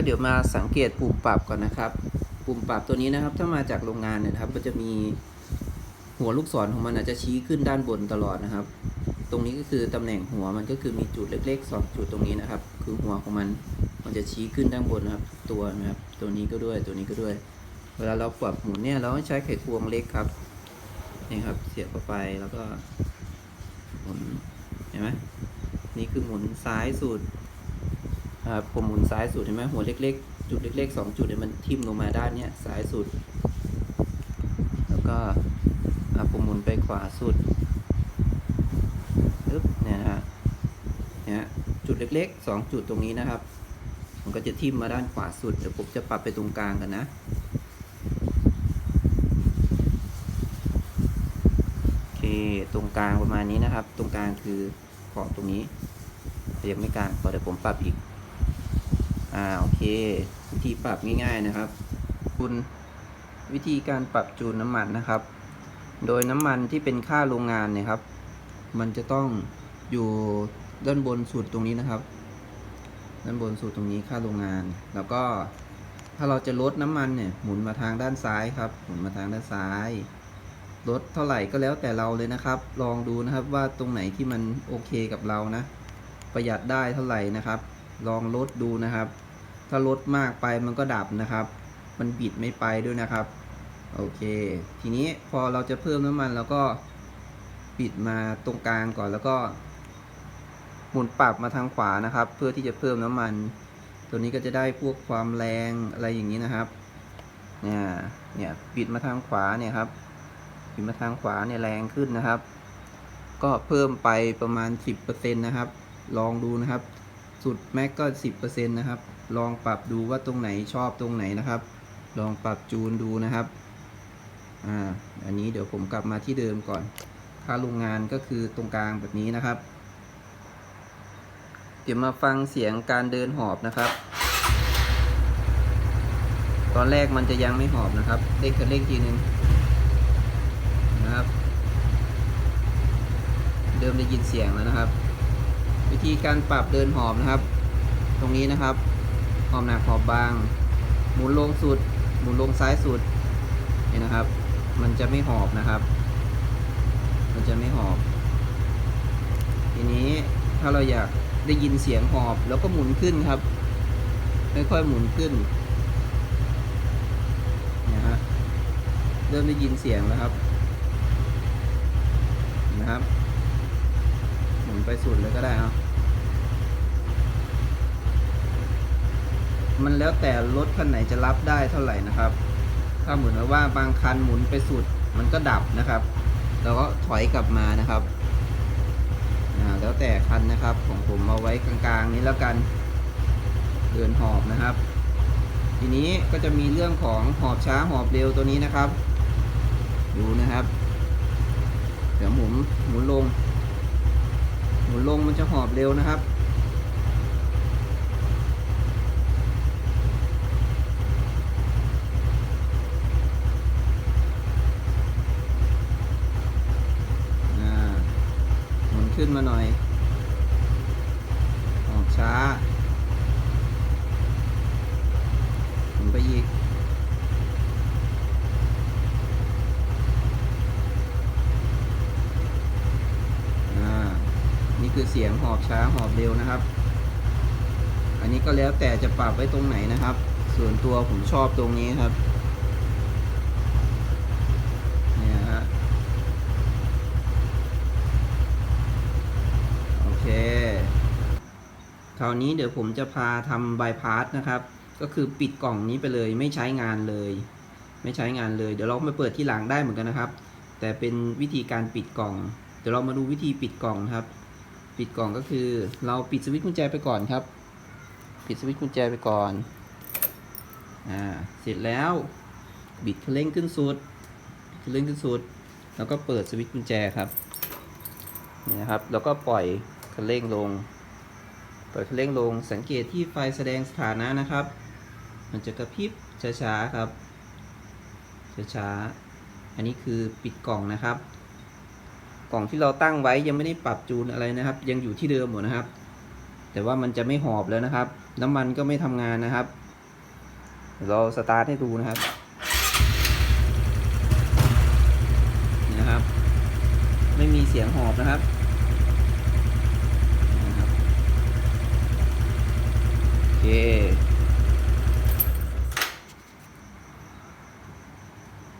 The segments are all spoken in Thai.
ก็เดี๋ยวมาสังเกตปุ่มปรับก่อนนะครับ ปุ่มปรับตัวนี้นะครับ ถ้ามาจากโรงงานเนี่ยครับก็จะมีหัวลูกศรของมันอาจจะชี้ขึ้นด้านบนตลอดนะครับ ตรงนี้ก็คือตำแหน่งหัวมันก็คือมีจุดเล็กๆสองจุดตรงนี้นะครับ คือหัวของมันมันจะชี้ขึ้นด้านบนนะครับ ตัวนะครับ ตัวนี้ก็ด้วยตัวนี้ก็ด้วย เวลาเราปรับหมุนเนี่ยเราใช้ไขควงเล็กครับนี่ครับ เสียบเข้าไปแล้วก็หมุนเห็นไหมนี่คือหมุนซ้ายสุด ครับผมหมุนซ้ายสุดเห็นไหมหัวเล็กๆ จุดเล็กๆสองจุดเนี่ยมันทิ่มลงมาด้านเนี้ยซ้ายสุด แล้วก็ผมหมุนไปขวาสุดปึ๊บเนี่ยนะฮะเนี่ยจุดเล็กๆสองจุดตรงนี้นะครับ มันก็จะทิ่มมาด้านขวาสุดเดี๋ยวผมจะปรับไปตรงกลางกันนะโอเคตรงกลางประมาณนี้นะครับ ตรงกลางคือขอบตรงนี้ยังไม่กลางขอเดี๋ยวผมปรับอีก อ่าโอเค วิธีปรับง่ายๆนะครับ คุณวิธีการปรับจูนน้ำมันนะครับ โดยน้ำมันที่เป็นค่าโรงงานเนี่ยครับ มันจะต้องอยู่ด้านบนสุดตรงนี้นะครับ ด้านบนสุดตรงนี้ค่าโรงงาน แล้วก็ถ้าเราจะลดน้ำมันเนี่ยหมุนมาทางด้านซ้ายครับ หมุนมาทางด้านซ้ายลดเท่าไหร่ก็แล้วแต่เราเลยนะครับ ลองดูนะครับว่าตรงไหนที่มันโอเคกับเรานะ ประหยัดได้เท่าไหร่นะครับ ลองลดดูนะครับ ถ้าลดมากไปมันก็ดับนะครับ มันบิดไม่ไปด้วยนะครับ โอเค ทีนี้พอเราจะเพิ่มน้ำมันเราก็ปิดมาตรงกลางก่อนแล้วก็ หมุนปรับมาทางขวานะครับ เพื่อที่จะเพิ่มน้ำมัน ตัวนี้ก็จะได้พวกความแรงอะไรอย่างนี้นะครับ เนี่ย เนี่ยปิดมาทางขวาเนี่ยครับปิดมาทางขวาเนี่ยแรงขึ้นนะครับ ก็เพิ่มไปประมาณ 10%นะครับ ลองดูนะครับ สุดแม็กก็ 10%นะครับ ลองปรับดูว่าตรงไหนชอบตรงไหนนะครับ ลองปรับจูนดูนะครับ อ่า อันนี้เดี๋ยวผมกลับมาที่เดิมก่อน ค่าโรงงานก็คือตรงกลางแบบนี้นะครับ เดี๋ยวมาฟังเสียงการเดินหอบนะครับตอนแรกมันจะยังไม่หอบนะครับเล็กคันเร่งทีนึงนะครับเดิมได้ยินเสียงแล้วนะครับ วิธีการปรับเดินหอบนะครับ ตรงนี้นะครับ หอบหนักหอบบาง หมุนลงสุด หมุนลงซ้ายสุดนี่นะครับ มันจะไม่หอบนะครับ มันจะไม่หอบ ทีนี้ถ้าเราอยากได้ยินเสียงหอบแล้วก็หมุนขึ้นครับค่อยๆหมุนขึ้นนะฮะเริ่มได้ยินเสียงแล้วครับนะครับ ไปสุดเลยก็ได้เอามันแล้วแต่รถคันไหนจะรับได้เท่าไหร่นะครับ ถ้าเหมือนกับว่าบางคันหมุนไปสุดมันก็ดับนะครับแล้วก็ถอยกลับมานะครับแล้วแต่คันนะครับของผมเอาไว้กลางๆนี้แล้วกัน เดินหอบนะครับ ทีนี้ก็จะมีเรื่องของหอบช้าหอบเร็วตัวนี้นะครับ ดูนะครับ เดี๋ยวหมุนหมุนลง หมุนลงมันจะหอบเร็วนะครับหมุนขึ้นมาหน่อย ออกช้าหมุนไปอีก อ่า นี่ คือเสียงหอบช้าหอบเร็วนะครับ อันนี้ก็แล้วแต่จะปรับไว้ตรงไหนนะครับ ส่วนตัวผมชอบตรงนี้ครับเนี่ยฮะโอเคคราวนี้เดี๋ยวผมจะพาทำบายพาสนะครับ ก็คือปิดกล่องนี้ไปเลยไม่ใช้งานเลย ไม่ใช้งานเลย เดี๋ยวเรามาเปิดที่หลังได้เหมือนกันนะครับ แต่เป็นวิธีการปิดกล่อง เดี๋ยวเรามาดูวิธีปิดกล่องครับ ปิดกล่องก็คือ เราปิดสวิตช์กุญแจไปก่อนครับ ปิดสวิตช์กุญแจไปก่อน อ่า เสร็จแล้ว บิดคันเร่งขึ้นสุดเร่งขึ้นสุด แล้วก็เปิดสวิตช์กุญแจครับนี่นะครับ แล้วก็ปล่อยคันเร่งลง ปล่อยคันเร่งลง สังเกตที่ไฟแสดงสถานะนะครับ มันจะกระพริบช้าๆครับ ช้าๆ อันนี้คือปิดกล่องนะครับ กล่องที่เราตั้งไว้ยังไม่ได้ปรับจูนอะไรนะครับ ยังอยู่ที่เดิมหมดนะครับ แต่ว่ามันจะไม่หอบแล้วนะครับ น้ำมันก็ไม่ทำงานนะครับ เราสตาร์ทให้ดูนะครับนะครับ ไม่มีเสียงหอบนะครับโอเค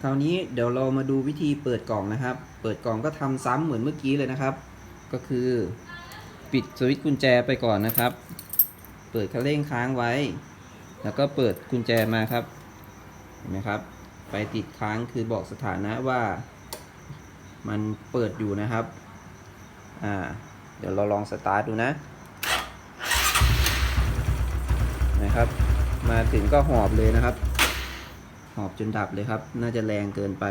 คราวนี้เดี๋ยวเรามาดูวิธีเปิดกล่องนะครับ เปิดกล่องก็ทำซ้ำเหมือนเมื่อกี้เลยนะครับ ก็คือปิดสวิตช์กุญแจไปก่อนนะครับ เปิดคันเร่งค้างไว้ แล้วก็เปิดกุญแจมาครับ เห็นไหมครับ ไปติดค้างคือบอกสถานะว่ามันเปิดอยู่นะครับ อ่า เดี๋ยวเราลองสตาร์ทดูนะ นะครับ มาถึงก็หอบเลยนะครับ อบจนดับเลยครับ น่าจะแรงเกินไป